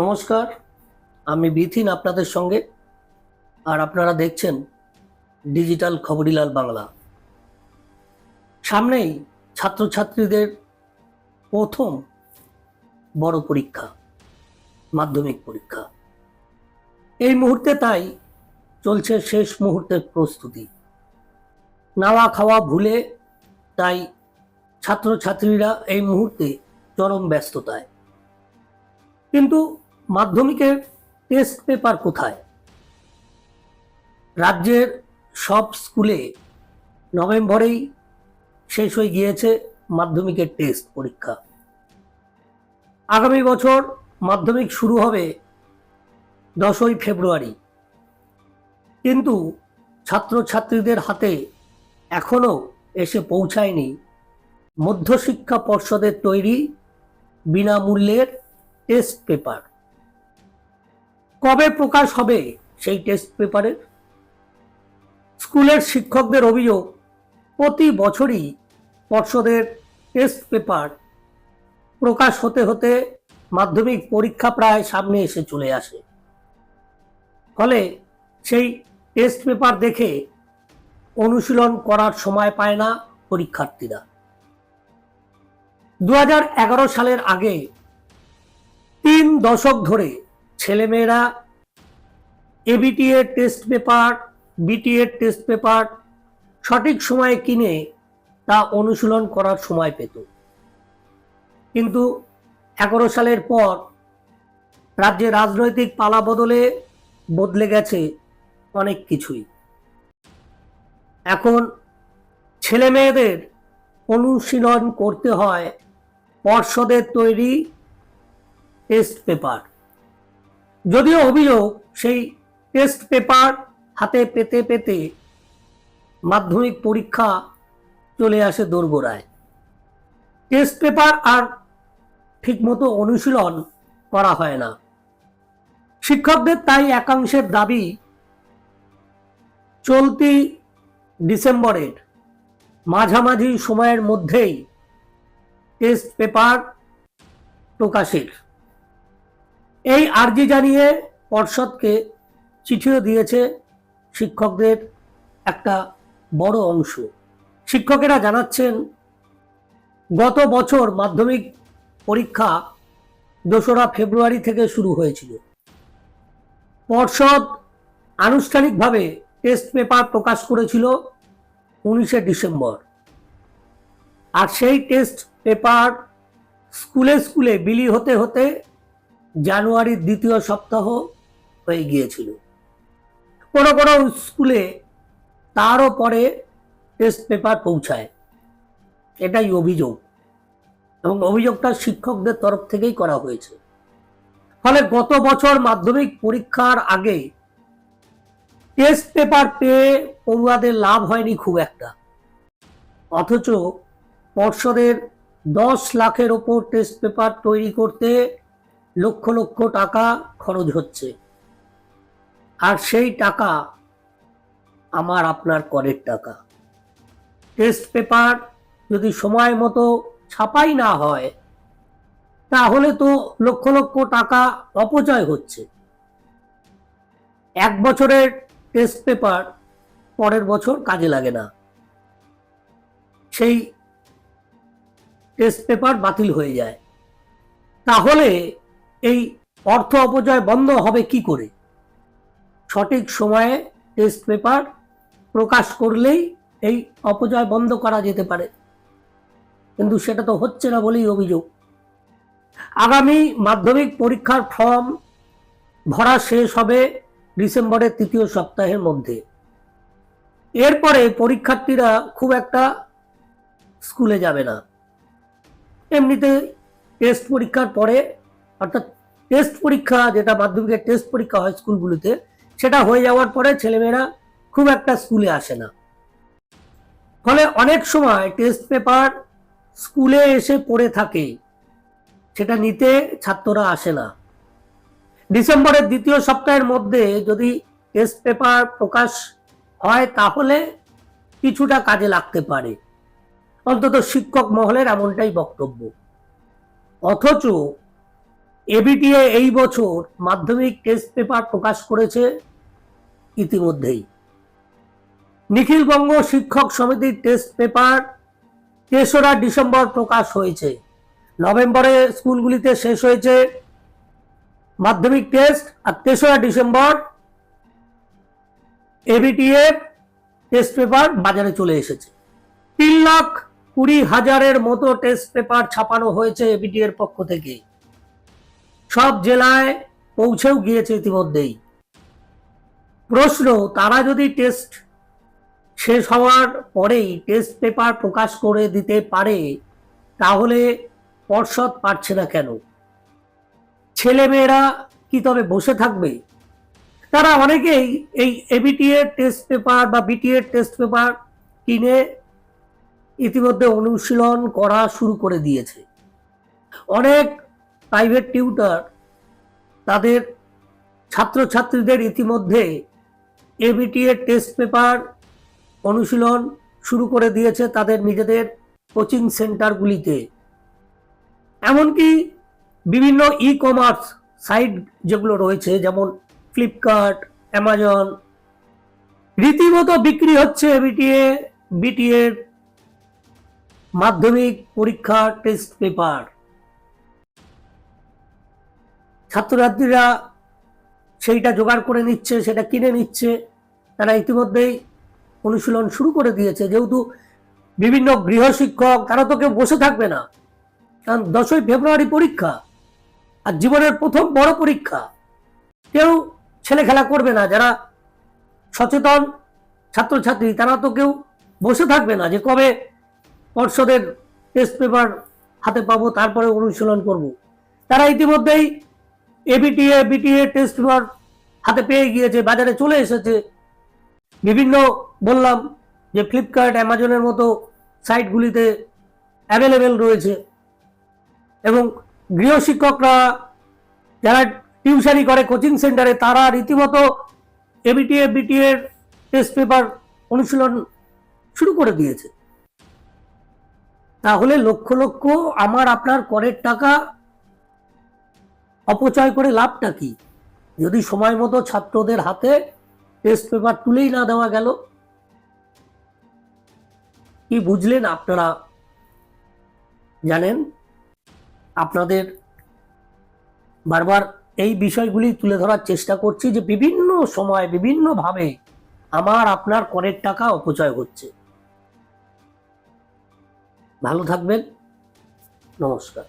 নমস্কার, আমি বিথিন আপনাদের সঙ্গে, আর আপনারা দেখছেন ডিজিটাল খবরিলাল বাংলা। সামনেই ছাত্রছাত্রীদের প্রথম বড় পরীক্ষা, মাধ্যমিক পরীক্ষা। এই মুহূর্তে তাই চলছে শেষ মুহূর্তের প্রস্তুতি। নাওয়া খাওয়া ভুলে তাই ছাত্রছাত্রীরা এই মুহূর্তে চরম ব্যস্ততায়। কিন্তু মাধ্যমিকের টেস্ট পেপার কোথায়? রাজ্যের সব স্কুলে নভেম্বরেই শেষ হয়ে গিয়েছে মাধ্যমিকের টেস্ট পরীক্ষা। আগামী বছর মাধ্যমিক শুরু হবে দশই ফেব্রুয়ারি। কিন্তু ছাত্রছাত্রীদের হাতে এখনও এসে পৌঁছায়নি। মধ্যশিক্ষা পর্ষদের তৈরি বিনামূল্যের টেস্ট পেপার কবে প্রকাশ হবে সেই টেস্ট পেপারের স্কুলের শিক্ষকদের অভিযোগ, প্রতি বছরই পর্ষদের টেস্ট পেপার প্রকাশ হতে হতে মাধ্যমিক পরীক্ষা প্রায় সামনে এসে চলে আসে। ফলে সেই টেস্ট পেপার দেখে অনুশীলন করার সময় পায় না পরীক্ষার্থীরা। দু হাজার এগারো সালের আগে তিন দশক ধরে ছেলেমেয়েরা ABTA test paper BTA test paper সঠিক সময়ে কিনে তা অনুশীলন করার সময় পেত। কিন্তু এগারো সালের পর রাজ্যে রাজনৈতিক পালা বদলে বদলে গেছে অনেক কিছুই। এখন ছেলে মেয়েদের অনুশীলন করতে হয় পর্ষদের তৈরি টেস্ট পেপার যদিও অভিযোগ সেই টেস্ট পেপার হাতে পেতে পেতে মাধ্যমিক পরীক্ষা চলে আসে দোরগোড়ায়। টেস্ট পেপার আর ঠিকমতো অনুশীলন করা হয় না। শিক্ষকদের তাই একাংশের দাবি, চলতি ডিসেম্বরের মাঝামাঝি সময়ের মধ্যেই টেস্ট পেপার প্রকাশের। এই আর্জি জানিয়ে পর্ষদকে চিঠিও দিয়েছে শিক্ষকদের একটা বড় অংশ। শিক্ষকেরা জানাচ্ছেন, গত বছর মাধ্যমিক পরীক্ষা দোসরা ফেব্রুয়ারি থেকে শুরু হয়েছিল। পর্ষদ আনুষ্ঠানিকভাবে টেস্ট পেপার প্রকাশ করেছিল উনিশে ডিসেম্বর। আর সেই টেস্ট পেপার স্কুলে স্কুলে বিলি হতে হতে জানুয়ারির দ্বিতীয় সপ্তাহ হয়ে গিয়েছিল। কোনো কোনো স্কুলে তারও পরে টেস্ট পেপার পৌঁছায়। এটাই অভিযোগ। এবং অভিযোগটা শিক্ষকদের তরফ থেকেই করা হয়েছে। ফলে গত বছর মাধ্যমিক পরীক্ষার আগে টেস্ট পেপার পেয়ে পড়ুয়াদের লাভ হয়নি খুব একটা। অথচ পর্ষদের দশ লাখের ওপর টেস্ট পেপার তৈরি করতে লক্ষ লক্ষ টাকা খরচ হচ্ছে। আর সেই টাকা আমার আপনার করের টাকা। টেস্ট পেপার যদি সময় মতো ছাপাই না হয়, তাহলে তো লক্ষ লক্ষ টাকা অপচয় হচ্ছে। এক বছরের টেস্ট পেপার পরের বছর কাজে লাগে না। সেই টেস্ট পেপার বাতিল হয়ে যায়। তাহলে এই অর্থ অপচয় বন্ধ হবে কি করে? সঠিক সময়ে টেস্ট পেপার প্রকাশ করলেই এই অপচয় বন্ধ করা যেতে পারে। কিন্তু সেটা তো হচ্ছে না বলেই অভিযোগ। আগামী মাধ্যমিক পরীক্ষার ফর্ম ভরা শেষ হবে ডিসেম্বরের তৃতীয় সপ্তাহের মধ্যে। এরপরে পরীক্ষার্থীরা খুব একটা স্কুলে যাবে না। এমনিতে টেস্ট পরীক্ষার পরে অর্থাৎ টেস্ট পরীক্ষা, যেটা মাধ্যমিকের টেস্ট পরীক্ষা হয় স্কুলগুলোতে, সেটা হয়ে যাওয়ার পরে ছেলেমেয়েরা খুব একটা স্কুলে আসে না। ফলে অনেক সময় টেস্ট পেপার স্কুলে এসে পড়ে থাকে, সেটা নিতে ছাত্ররা আসে না। ডিসেম্বরের দ্বিতীয় সপ্তাহের মধ্যে যদি টেস্ট পেপার প্রকাশ হয়, তাহলে কিছুটা কাজে লাগতে পারে। অন্তত শিক্ষক মহলের এমনটাই বক্তব্য। অথচ এবিটিএ এই বছর মাধ্যমিক টেস্ট পেপার প্রকাশ করেছে ইতিমধ্যেই। নিখিল নিখিলবঙ্গ শিক্ষক সমিতির টেস্ট পেপার তেসরা ডিসেম্বর প্রকাশ হয়েছে। নভেম্বরে স্কুলগুলিতে শেষ হয়েছে মাধ্যমিক টেস্ট আর তেসরা ডিসেম্বর এবিটিএ টেস্ট পেপার বাজারে চলে এসেছে। তিন লাখ কুড়ি হাজারের মতো টেস্ট পেপার ছাপানো হয়েছে এবিটি এর পক্ষ থেকে। সব জেলায় পৌঁছেও গিয়েছে ইতিমধ্যেই। প্রশ্ন, তারা যদি টেস্ট শেষ হওয়ার পরেই টেস্ট পেপার প্রকাশ করে দিতে পারে, তাহলে পর্ষদ পারছে না কেন? ছেলেমেয়েরা কি তবে বসে থাকবে? তারা অনেকেই এই এবিটিএ টেস্ট পেপার বা বিটিএ টেস্ট পেপার কিনে ইতিমধ্যে অনুশীলন করা শুরু করে দিয়েছে। অনেক প্রাইভেট টিউটার তাদের ছাত্রছাত্রীদের ইতিমধ্যে এবিটিএ টেস্ট পেপার অনুশীলন শুরু করে দিয়েছে তাদের নিজেদের কোচিং সেন্টারগুলিতে এমনকি বিভিন্ন ই কমার্স সাইট যেগুলো রয়েছে, যেমন ফ্লিপকার্ট অ্যামাজন রীতিমতো বিক্রি হচ্ছে বিটিএ বিটিএর মাধ্যমিক পরীক্ষা টেস্ট পেপার ছাত্রছাত্রীরা সেইটা জোগাড় করে নিচ্ছে, সেটা কিনে নিচ্ছে। তারা ইতিমধ্যেই অনুশীলন শুরু করে দিয়েছে। যেহেতু বিভিন্ন গৃহশিক্ষক তারা তো কেউ বসে থাকবে না। কারণ দশই ফেব্রুয়ারি পরীক্ষা, আর জীবনের প্রথম বড় পরীক্ষা। কেউ ছেলে খেলা করবে না, যারা সচেতন ছাত্রছাত্রী, তারা তো কেউ বসে থাকবে না যে কবে পর্ষদের টেস্ট পেপার হাতে পাবো, তারপরে অনুশীলন করব। তারা ইতিমধ্যেই এবিটিএ বিটিএ টেস্ট পেপার হাতে পেয়ে গিয়েছে, বাজারে চলে এসেছে। বিভিন্ন বললাম যে ফ্লিপকার্ট অ্যামাজনের মতো সাইটগুলিতে অ্যাভেলেবেল রয়েছে। এবং গৃহশিক্ষকরা যারা টিউশনি করে কোচিং সেন্টারে তারা রীতিমতো এবিটিএ বিটিএ টেস্ট পেপার অনুশীলন শুরু করে দিয়েছে। তাহলে লক্ষ লক্ষ আমার আপনার করের টাকা অপচয় করে লাভটা কি? যদি সময় মতো ছাত্রদের হাতে টেস্ট পেপার তুলেই না দেওয়া গেল, কি বুঝলেন আপনারা? জানেন, আপনাদের বারবার এই বিষয়গুলি তুলে ধরার চেষ্টা করছি যে বিভিন্ন সময় বিভিন্নভাবে আমার, আপনার করের টাকা অপচয় হচ্ছে। ভালো থাকবেন। নমস্কার।